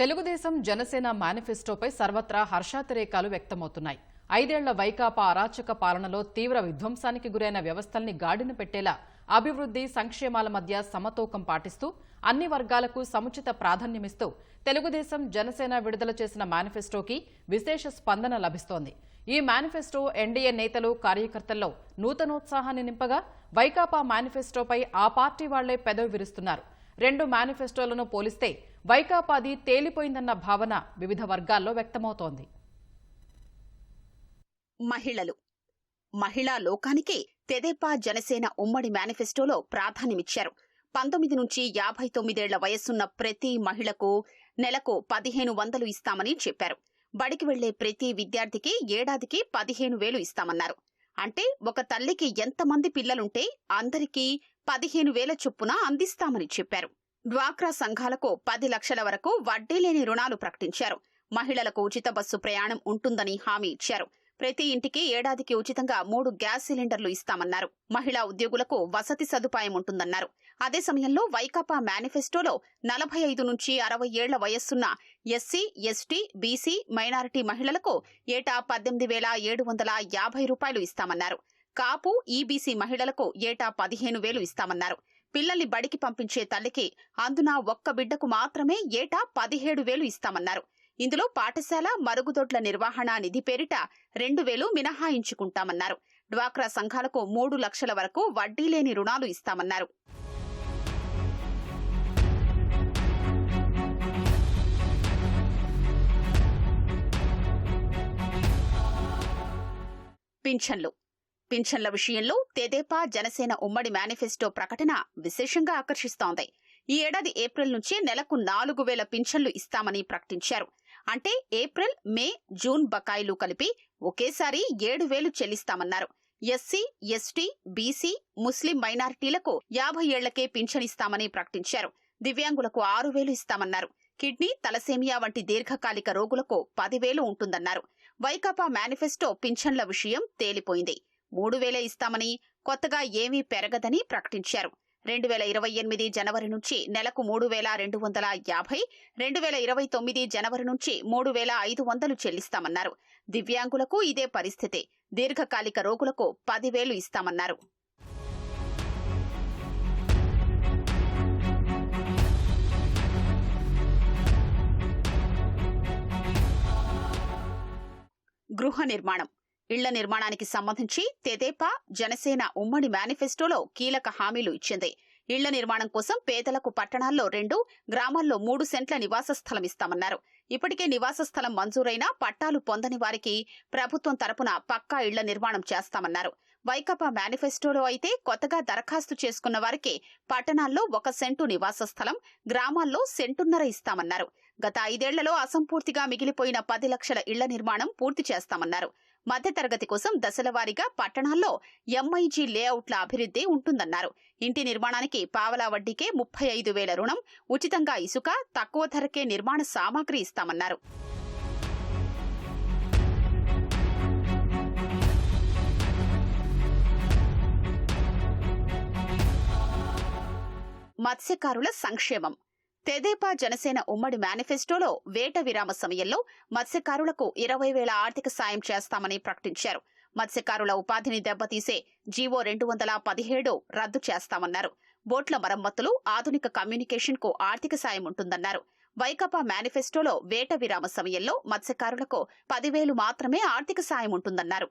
తెలుగుదేశం జనసేన మేనిఫెస్టోపై సర్వత్రా హర్షాతిరేకాలు వ్యక్తమవుతున్నాయి. ఐదేళ్ళ వైకాపా అరాచక పాలనలో తీవ్ర విధ్వంసానికి గురైన వ్యవస్థల్ని గాడిన పెట్టేలా అభివృద్ధి సంక్షేమాల మధ్య సమతూకం పాటిస్తూ అన్ని వర్గాలకు సముచిత ప్రాధాన్యమిస్తూ తెలుగుదేశం జనసేన విడుదల చేసిన మేనిఫెస్టోకి విశేష స్పందన లభిస్తోంది. ఈ మేనిఫెస్టో ఎన్డీఏ నేతలు కార్యకర్తల్లో నూతనోత్సాహాన్ని నింపగా వైకాపా మేనిఫెస్టోపై ఆ పార్టీ వాళ్ళే పెదవి విరుస్తున్నారు. రెండు మేనిఫెస్టోలను పోలిస్తే వైకాపాది తేలిపోయిందన్న భావన వివిధ వర్గాల్లో వ్యక్తమవుతోంది. మహిళలు. మహిళా లోకానికి తెదేపా జనసేన ఉమ్మడి మేనిఫెస్టోలో ప్రాధాన్యమిచ్చారు. పంతొమ్మిది నుంచి యాభై తొమ్మిదేళ్ళ వయస్సున్న ప్రతి మహిళకు నెలకు పదిహేను వందలు ఇస్తామని చెప్పారు. బడికి వెళ్ళే ప్రతి విద్యార్థికి ఏడాదికి పదిహేను వేలు ఇస్తామన్నారు. అంటే ఒక తల్లికి ఎంతమంది పిల్లలుంటే అందరికీ పదిహేను వేల చొప్పున అందిస్తామని చెప్పారు. డ్వాక్రా సంఘాలకు పది లక్షల వరకు వడ్డీ లేని రుణాలు ప్రకటించారు. మహిళలకు ఉచిత బస్సు ప్రయాణం ఉంటుందని హామీ ఇచ్చారు. ప్రతి ఇంటికి ఏడాదికి ఉచితంగా మూడు గ్యాస్ సిలిండర్లు ఇస్తామన్నారు. మహిళా ఉద్యోగులకు వసతి సదుపాయం ఉంటుందన్నారు. అదే సమయంలో వైకాపా మేనిఫెస్టోలో నలభై ఐదు నుంచి అరవై ఏళ్ళ వయస్సున్న ఎస్సీ ఎస్టీ బీసీ మైనారిటీ మహిళలకు ఏటా పద్దెనిమిది వేల ఏడు వందల యాభై రూపాయలు ఇస్తామన్నారు. కాపు ఈబీసీ మహిళలకు ఏటా పదిహేను వేలు ఇస్తామన్నారు. పిల్లల్ని బడికి పంపించే తల్లికి అందున ఒక్క బిడ్డకు మాత్రమే ఏటా పదిహేడు వేలు ఇస్తామన్నారు. ఇందులో పాఠశాల మరుగుదొడ్ల నిర్వహణ నిధి పేరిట రెండు వేలు మినహాయించుకుంటామన్నారు. డ్వాక్రా సంఘాలకు మూడు లక్షల వరకు వడ్డీ లేని రుణాలు ఇస్తామన్నారు. పింఛన్లు పింఛన్ల విషయంలో తెదేపా జనసేన ఉమ్మడి మేనిఫెస్టో ప్రకటన విశేషంగా ఆకర్షిస్తోంది. ఈ ఏడాది ఏప్రిల్ నుంచి నెలకు నాలుగు వేల పింఛన్లు ఇస్తామని ప్రకటించారు. అంటే ఏప్రిల్ మే జూన్ బకాయిలు కలిపి ఒకేసారి ఏడు వేలు చెల్లిస్తామన్నారు. ఎస్సీ ఎస్టీ బీసీ ముస్లిం మైనారిటీలకు యాభై ఏళ్ళకే పింఛన్ ఇస్తామని ప్రకటించారు. దివ్యాంగులకు ఆరు వేలు ఇస్తామన్నారు. కిడ్నీ తలసేమియా వంటి దీర్ఘకాలిక రోగులకు పదివేలు ఉంటుందన్నారు. వైకాపా మేనిఫెస్టో పింఛన్ల విషయం తేలిపోయింది. మూడు వేలే ఇస్తామని కొత్తగా ఏమీ పెరగదని ప్రకటించారు. రెండు వేల ఇరవై ఎనిమిది జనవరి నుంచి నెలకు మూడు వేల రెండు వందల యాభై రెండు వేల ఇరవై తొమ్మిది జనవరి నుంచి మూడు వేల ఐదు వందలు చెల్లిస్తామన్నారు. దివ్యాంగులకు ఇదే పరిస్థితి. దీర్ఘకాలిక రోగులకు పదివేలు ఇస్తామన్నారు. గృహ నిర్మాణం. ఇళ్ళ నిర్మాణానికి సంబంధించి తెదేపా జనసేన ఉమ్మడి మేనిఫెస్టోలో కీలక హామీలు ఇచ్చింది. ఇళ్ళ నిర్మాణం కోసం పేదలకు పట్టణాల్లో రెండు గ్రామాల్లో మూడు సెంట్ల నివాస స్థలం ఇస్తామన్నారు. ఇప్పటికే నివాస స్థలం మంజూరైన పట్టాలు పొందని వారికి ప్రభుత్వం తరపున పక్కా ఇళ్ళ నిర్మాణం చేస్తామన్నారు. వైకాపా మేనిఫెస్టోలో అయితే కొత్తగా దరఖాస్తు చేసుకున్న వారికి పట్టణాల్లో ఒక సెంటు నివాస స్థలం గ్రామాల్లో సెంటున్నర ఇస్తామన్నారు. గత ఐదేళ్ళలో అసంపూర్తిగా మిగిలిపోయిన పది లక్షల ఇళ్ళ నిర్మాణం పూర్తి చేస్తామన్నారు. మధ్యతరగతి కోసం దశలవారీగా పట్టణాల్లో ఎంఐజీ లేఅవుట్ల అభివృద్ధి ఉంటుందన్నారు. ఇంటి నిర్మాణానికి పావలా వడ్డీకే ముప్పై ఐదు వేల రుణం ఉచితంగా ఇసుక తక్కువ ధరకే నిర్మాణ సామాగ్రి ఇస్తామన్నారు. మత్స్యకారుల సంక్షేమం తెదేపా జనసేన ఉమ్మడి మేనిఫెస్టోలో వేట విరామ సమయంలో మత్స్యకారులకు ఇరవై వేల ఆర్థిక సాయం చేస్తామని ప్రకటించారు. మత్స్యకారుల ఉపాధిని దెబ్బతీసే జీవో రెండు వందల పదిహేడు రద్దు చేస్తామన్నారు. బోట్ల మరమ్మతులు ఆధునిక కమ్యూనికేషన్కు ఆర్థిక సాయం ఉంటుందన్నారు. వైకపా మేనిఫెస్టోలో వేట విరామ సమయంలో మత్స్యకారులకు పదివేలు మాత్రమే ఆర్థిక సాయం ఉంటుందన్నారు.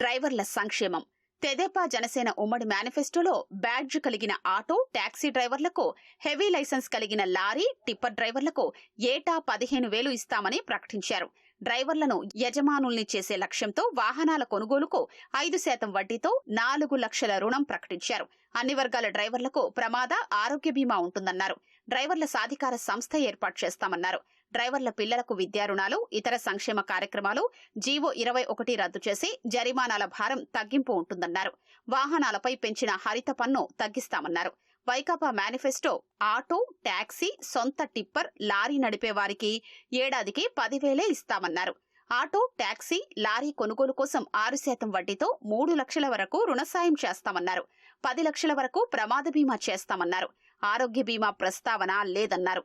డ్రైవర్ల సంక్షేమం. తెదేపా జనసేన ఉమ్మడి మేనిఫెస్టోలో బ్యాడ్జ్ కలిగిన ఆటో టాక్సీ డ్రైవర్లకు హెవీ లైసెన్స్ కలిగిన లారీ టిప్పర్ డ్రైవర్లకు ఏటా పదిహేను వేలు ఇస్తామని ప్రకటించారు. డ్రైవర్లను యజమానుల్ని చేసే లక్ష్యంతో వాహనాల కొనుగోలుకు ఐదు శాతం వడ్డీతో నాలుగు లక్షల రుణం ప్రకటించారు. అన్ని వర్గాల డ్రైవర్లకు ప్రమాద ఆరోగ్య బీమా ఉంటుందన్నారు. డ్రైవర్ల సాధికార సంస్థ ఏర్పాటు చేస్తామన్నారు. డ్రైవర్ల పిల్లలకు విద్యా రుణాలు ఇతర సంక్షేమ కార్యక్రమాలు జీవో ఇరవై ఒకటి రద్దు చేసి జరిమానాల భారం తగ్గింపు ఉంటుందన్నారు. వాహనాలపై పెంచిన హరిత పన్ను తగ్గిస్తామన్నారు. వైకాపా మేనిఫెస్టో ఆటో టాక్సీ సొంత టిప్పర్ లారీ నడిపే వారికి ఏడాదికి పదివేలే ఇస్తామన్నారు. ఆటో ట్యాక్సీ లారీ కొనుగోలు కోసం ఆరు శాతం వడ్డీతో మూడు లక్షల వరకు రుణ సాయం చేస్తామన్నారు. పది లక్షల వరకు ప్రమాద బీమా చేస్తామన్నారు. ఆరోగ్య బీమా ప్రస్తావన లేదన్నారు.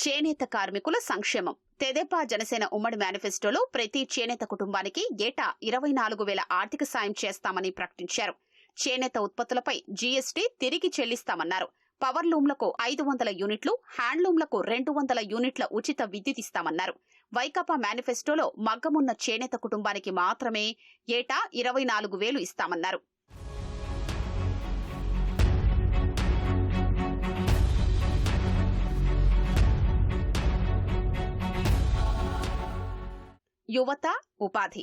చేనేత కార్మికుల సంక్షేమం. తెదేపా జనసేన ఉమ్మడి మేనిఫెస్టోలో ప్రతి చేనేత కుటుంబానికి ఏటా ఇరవై నాలుగు వేల ఆర్థిక సాయం చేస్తామని ప్రకటించారు. చేనేత ఉత్పత్తులపై జీఎస్టీ తిరిగి చెల్లిస్తామన్నారు. పవర్ లూమ్లకు ఐదు వందల యూనిట్లు హ్యాండ్లూమ్లకు రెండు వందల యూనిట్ల ఉచిత విద్యుత్ ఇస్తామన్నారు. వైకాపా మేనిఫెస్టోలో మగ్గమున్న చేనేత కుటుంబానికి మాత్రమే ఏటా ఇరవై నాలుగు వేలు ఇస్తామన్నారు. యువత ఉపాధి.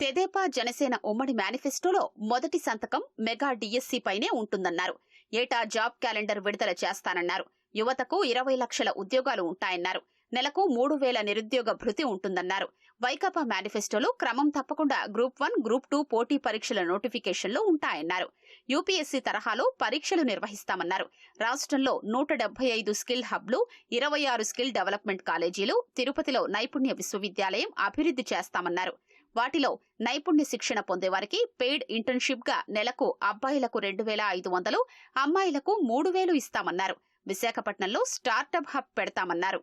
తెదేపా జనసేన ఉమ్మడి మేనిఫెస్టోలో మొదటి సంతకం మెగా డిఎస్సి పైనే ఉంటుందన్నారు. ఏటా జాబ్ క్యాలెండర్ విడుదల చేస్తానన్నారు. యువతకు ఇరవై లక్షల ఉద్యోగాలు ఉంటాయన్నారు. నెలకు మూడు వేల నిరుద్యోగ భృతి ఉంటుందన్నారు. వైకాపా మేనిఫెస్టోలో క్రమం తప్పకుండా గ్రూప్ వన్ గ్రూప్ టూ పోటీ పరీక్షల నోటిఫికేషన్లు ఉంటాయన్నారు. యూపీఎస్సీ తరహాలో పరీక్షలు నిర్వహిస్తామన్నారు. రాష్ట్రంలో నూట డెబ్బై ఐదు స్కిల్ హబ్లు ఇరవై ఆరు స్కిల్ డెవలప్మెంట్ కాలేజీలు తిరుపతిలో నైపుణ్య విశ్వవిద్యాలయం అభివృద్ధి చేస్తామన్నారు. వాటిలో నైపుణ్య శిక్షణ పొందేవారికి పెయిడ్ ఇంటర్న్షిప్గా నెలకు అబ్బాయిలకు రెండు వేల ఐదు వందలు అమ్మాయిలకు మూడు వేలు ఇస్తామన్నారు. విశాఖపట్నంలో స్టార్టప్ హబ్ పెడతామన్నారు.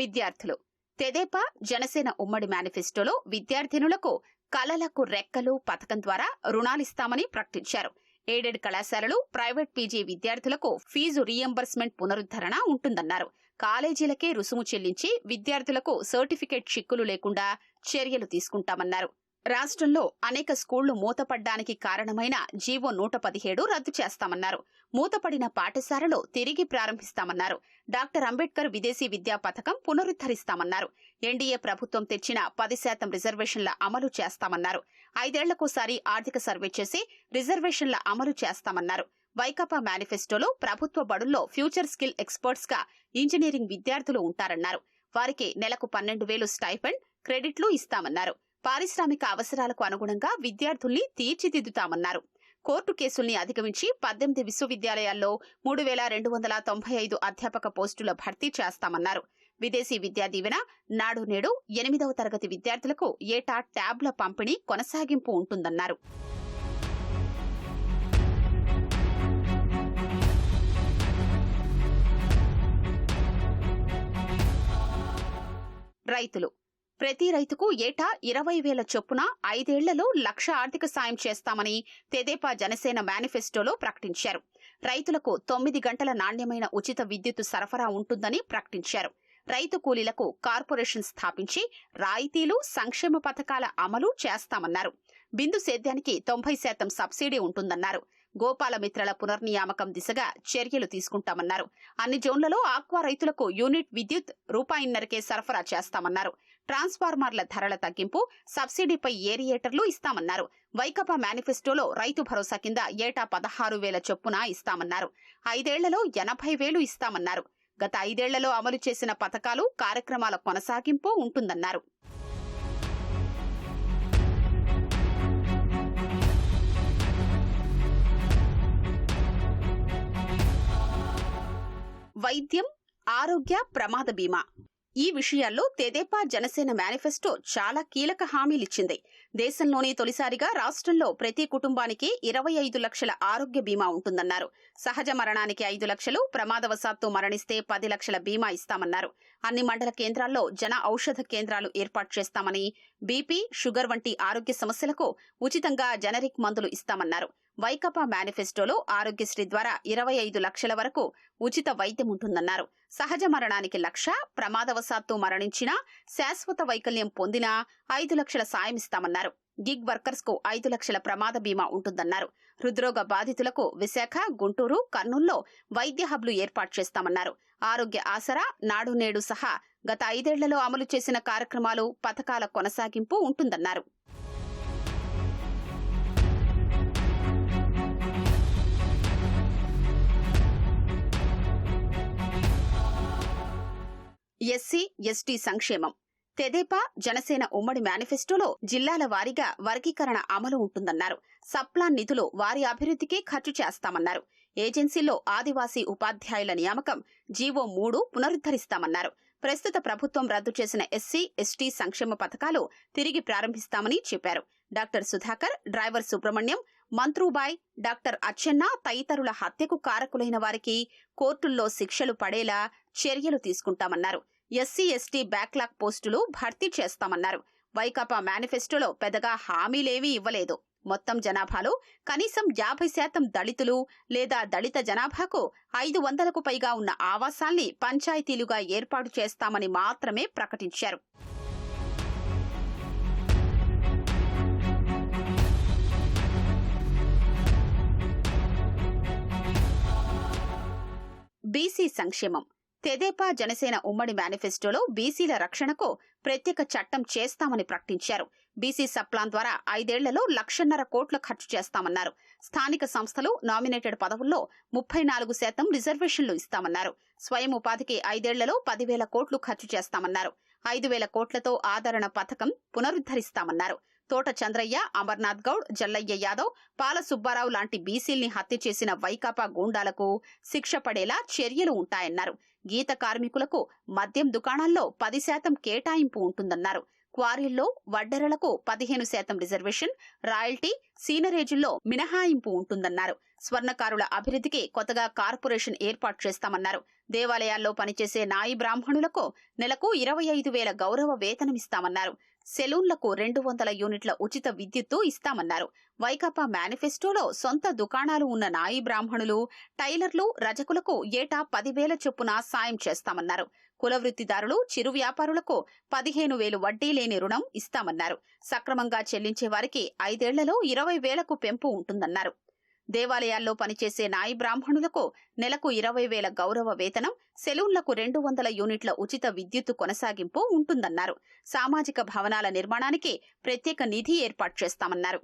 విద్యార్థులు. తెదేపా జనసేన ఉమ్మడి మేనిఫెస్టోలో విద్యార్థినులకు కలలకు రెక్కలు పథకం ద్వారా రుణాలిస్తామని ప్రకటించారు. ఎయిడెడ్ కళాశాలలు ప్రైవేట్ పీజీ విద్యార్థులకు ఫీజు రీఎంబర్స్మెంట్ పునరుద్ధరణ ఉంటుందన్నారు. కాలేజీలకే రుసుము చెల్లించి విద్యార్థులకు సర్టిఫికేట్ చిక్కులు లేకుండా చర్యలు తీసుకుంటామన్నారు. రాష్ట్రంలో అనేక స్కూళ్ళు మూతపడ్డానికి కారణమైన జీవో నూట పదిహేడు రద్దు చేస్తామన్నారు. మూతపడిన పాఠశాలలు తిరిగి ప్రారంభిస్తామన్నారు. డాక్టర్ అంబేద్కర్ విదేశీ విద్యా పథకం పునరుద్ధరిస్తామన్నారు. ఎన్డీఏ ప్రభుత్వం తెచ్చిన పది శాతం రిజర్వేషన్ల అమలు చేస్తామన్నారు. ఐదేళ్ళకోసారి ఆర్థిక సర్వే చేసి రిజర్వేషన్ల అమలు చేస్తామన్నారు. వైకాపా మేనిఫెస్టోలో ప్రభుత్వ బడుల్లో ఫ్యూచర్ స్కిల్ ఎక్స్పర్ట్స్గా ఇంజనీరింగ్ విద్యార్థులు ఉంటారన్నారు. వారికి నెలకు పన్నెండు వేలు స్టైఫండ్ క్రెడిట్లు ఇస్తామన్నారు. పారిశ్రామిక అవసరాలకు అనుగుణంగా విద్యార్థుల్ని తీర్చిదిద్దుతామన్నారు. కోర్టు కేసుల్ని అధిగమించి పద్దెనిమిది విశ్వవిద్యాలయాల్లో మూడు వేల రెండు వందల తొంభై ఐదు అధ్యాపక పోస్టుల భర్తీ చేస్తామన్నారు. విదేశీ విద్యా దీవెన నాడు నేడు ఎనిమిదవ తరగతి విద్యార్థులకు ఏటా ట్యాబ్ల పంపిణీ కొనసాగింపు ఉంటుందన్నారు. రైతులు ప్రతి రైతుకు ఏటా ఇరవై వేల చొప్పున ఐదేళ్ళలో లక్ష ఆర్థిక సాయం చేస్తామని తెదేపా జనసేన మేనిఫెస్టోలో ప్రకటించారు. రైతులకు తొమ్మిది గంటల నాణ్యమైన ఉచిత విద్యుత్ సరఫరా ఉంటుందని ప్రకటించారు. రైతు కూలీలకు కార్పొరేషన్ స్థాపించి రాయితీలు సంక్షేమ పథకాల అమలు చేస్తామన్నారు. బిందు సేద్యానికి తొంభై శాతం సబ్సిడీ ఉంటుందన్నారు. గోపాలమిత్రల పునర్నియామకం దిశగా చర్యలు తీసుకుంటామన్నారు. అన్ని జోన్లలో ఆక్వా రైతులకు యూనిట్ విద్యుత్ రూపాయిన్నరకే సరఫరా చేస్తామన్నారు. ట్రాన్స్ఫార్మర్ల ధరల తగ్గింపు సబ్సిడీపై ఏరియేటర్లు ఇస్తామన్నారు. వైకపా మేనిఫెస్టోలో రైతు భరోసా కింద ఏటా పదహారు వేల చొప్పున ఇస్తామన్నారు. ఐదేళ్ళలో ఎనభై వేలు ఇస్తామన్నారు. గత ఐదేళ్ళలో అమలు చేసిన పథకాలు కార్యక్రమాల కొనసాగింపు ఉంటుందన్నారు. వైద్యం ఆరోగ్య ప్రమాద బీమా ఈ విషయాల్లో తెదేపా జనసేన మేనిఫెస్టో చాలా కీలక హామీలిచ్చింది. దేశంలోనే తొలిసారిగా రాష్ట్రంలో ప్రతి కుటుంబానికి ఇరవై ఐదు లక్షల ఆరోగ్య బీమా ఉంటుందన్నారు. సహజ మరణానికి ఐదు లక్షలు ప్రమాదవశాత్తు మరణిస్తే పది లక్షల బీమా ఇస్తామన్నారు. అన్ని మండల కేంద్రాల్లో జన ఔషధ కేంద్రాలు ఏర్పాటు చేస్తామని బీపీ షుగర్ వంటి ఆరోగ్య సమస్యలకు ఉచితంగా జనరిక్ మందులు ఇస్తామన్నారు. వైకపా మేనిఫెస్టోలో ఆరోగ్యశ్రీ ద్వారా ఇరవై ఐదు లక్షల వరకు ఉచిత వైద్యం ఉంటుందన్నారు. సహజ మరణానికి లక్ష ప్రమాదవశాత్తు మరణించినా శాశ్వత వైకల్యం పొందినా ఐదు లక్షల సాయం ఇస్తామన్నారు. గిగ్ వర్కర్స్కు ఐదు లక్షల ప్రమాద బీమా ఉంటుందన్నారు. హృద్రోగ బాధితులకు విశాఖ గుంటూరు కర్నూల్లో వైద్య హబ్లు ఏర్పాటు చేస్తామన్నారు. ఆరోగ్య ఆసరా నాడు నేడు సహా గత ఐదేళ్ళలో అమలు చేసిన కార్యక్రమాలు పథకాల కొనసాగింపు ఉంటుందన్నారు. ఎస్సీ ఎస్టీ సంక్షేమం. తెదేపా జనసేన ఉమ్మడి మేనిఫెస్టోలో జిల్లాల వారీగా వర్గీకరణ అమలు ఉంటుందన్నారు. సప్లాన్ నిధులు వారి అభివృద్ధికి ఖర్చు చేస్తామన్నారు. ఏజెన్సీలో ఆదివాసీ ఉపాధ్యాయుల నియామకం జీవో మూడు పునరుద్ధరిస్తామన్నారు. ప్రస్తుత ప్రభుత్వం రద్దు చేసిన ఎస్సీ ఎస్టీ సంక్షేమ పథకాలు తిరిగి ప్రారంభిస్తామని చెప్పారు. డాక్టర్ సుధాకర్ డ్రైవర్ సుబ్రహ్మణ్యం మంత్రూబాయ్ డాక్టర్ అచ్చెన్న తదితరుల హత్యకు కారకులైన వారికి కోర్టుల్లో శిక్షలు పడేలా చర్యలు తీసుకుంటామన్నారు. ఎస్సీ ఎస్టీ బ్యాక్లాగ్ పోస్టులు భర్తీ చేస్తామన్నారు. వైకాపా మేనిఫెస్టోలో పెద్దగా హామీలేవీ ఇవ్వలేదు. మొత్తం జనాభాలో కనీసం యాభై శాతం దళితులు లేదా దళిత జనాభాకు ఐదు వందలకు పైగా ఉన్న ఆవాసాల్ని పంచాయతీలుగా ఏర్పాటు చేస్తామని మాత్రమే ప్రకటించారు. బీసీ సంక్షేమం తెదేపా జనసేన ఉమ్మడి మేనిఫెస్టోలో బీసీల రక్షణకు ప్రత్యేక చట్టం చేస్తామని ప్రకటించారు. బీసీ సప్లాన్ ద్వారా ఐదేళ్ళలో లక్షన్నర కోట్ల ఖర్చు చేస్తామన్నారు. స్థానిక సంస్థలు నామినేటెడ్ పదవుల్లో ముప్పై నాలుగు శాతం రిజర్వేషన్లు ఇస్తామన్నారు. స్వయం ఉపాధికి ఐదేళ్ళలో పదివేల కోట్లు ఖర్చు చేస్తామన్నారు. ఐదు వేల కోట్లతో ఆదరణ పథకం పునరుద్ధరిస్తామన్నారు. తోట చంద్రయ్య అమర్నాథ్ గౌడ్ జల్లయ్య యాదవ్ పాల సుబ్బారావు లాంటి బీసీల్ని హత్య చేసిన వైకాపా గూండాలకు శిక్ష పడేలా చర్యలు ఉంటాయన్నారు. గీత కార్మికులకు మద్యం దుకాణాల్లో పది శాతం కేటాయింపు ఉంటుందన్నారు. క్వారీల్లో వడ్డెరలకు పదిహేను శాతం రిజర్వేషన్ రాయల్టీ సీనరేజుల్లో మినహాయింపు ఉంటుందన్నారు. స్వర్ణకారుల అభివృద్ధికి కొత్తగా కార్పొరేషన్ ఏర్పాటు చేస్తామన్నారు. దేవాలయాల్లో పనిచేసే నాయి బ్రాహ్మణులకు నెలకు ఇరవై ఐదు వేల గౌరవ వేతనమిస్తామన్నారు. సెలూన్లకు రెండు వందల యూనిట్ల ఉచిత విద్యుత్తు ఇస్తామన్నారు. వైకాపా మేనిఫెస్టోలో సొంత దుకాణాలు ఉన్న నాయి బ్రాహ్మణులు టైలర్లు రజకులకు ఏటా పదివేల చొప్పున సాయం చేస్తామన్నారు. కులవృత్తిదారులు చిరు వ్యాపారులకు పదిహేను వేలు వడ్డీ లేని రుణం ఇస్తామన్నారు. సక్రమంగా చెల్లించే వారికి ఐదేళ్ళలో ఇరవై వేలకు పెంపు ఉంటుందన్నారు. దేవాలయాల్లో పనిచేసే నాయి బ్రాహ్మణులకు నెలకు ఇరవై వేల గౌరవ వేతనం సెలూన్లకు రెండు వందల యూనిట్ల ఉచిత విద్యుత్తు కొనసాగింపు ఉంటుందన్నారు. సామాజిక భవనాల నిర్మాణానికి ప్రత్యేక నిధి ఏర్పాటు చేస్తామన్నారు.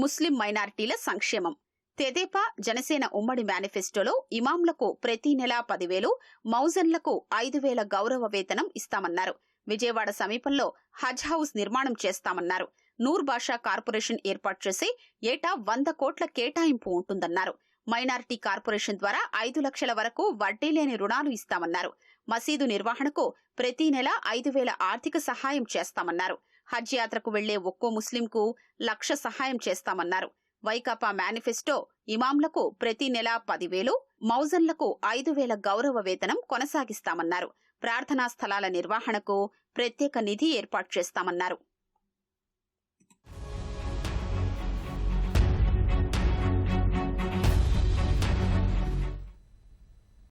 ముస్లిం మైనారిటీల సంక్షేమం. తెదేపా జనసేన ఉమ్మడి మేనిఫెస్టోలో ఇమాంలకు ప్రతి నెల పదివేలు మౌజన్లకు ఐదు వేల గౌరవ వేతనం ఇస్తామన్నారు. విజయవాడ సమీపంలో హజ్ హౌస్ నిర్మాణం చేస్తామన్నారు. నూర్ భాషా కార్పొరేషన్ ఏర్పాటు చేసి ఏటా వంద కోట్ల కేటాయింపు ఉంటుందన్నారు. మైనారిటీ కార్పొరేషన్ ద్వారా ఐదు లక్షల వరకు వడ్డీ లేని రుణాలు ఇస్తామన్నారు. మసీదు నిర్వహణకు ప్రతి నెల ఐదు వేల ఆర్థిక సహాయం చేస్తామన్నారు. హజ్ యాత్రకు వెళ్ళే ఒక్కో ముస్లింకు లక్ష సహాయం చేస్తామన్నారు. వైకాపా మేనిఫెస్టో ఇమాంలకు ప్రతి నెల పదివేలు మౌజన్లకు ఐదు వేల గౌరవ వేతనం కొనసాగిస్తామన్నారు. ప్రార్థనా స్థలాల నిర్వహణకు ప్రత్యేక నిధి ఏర్పాటు చేస్తామన్నారు.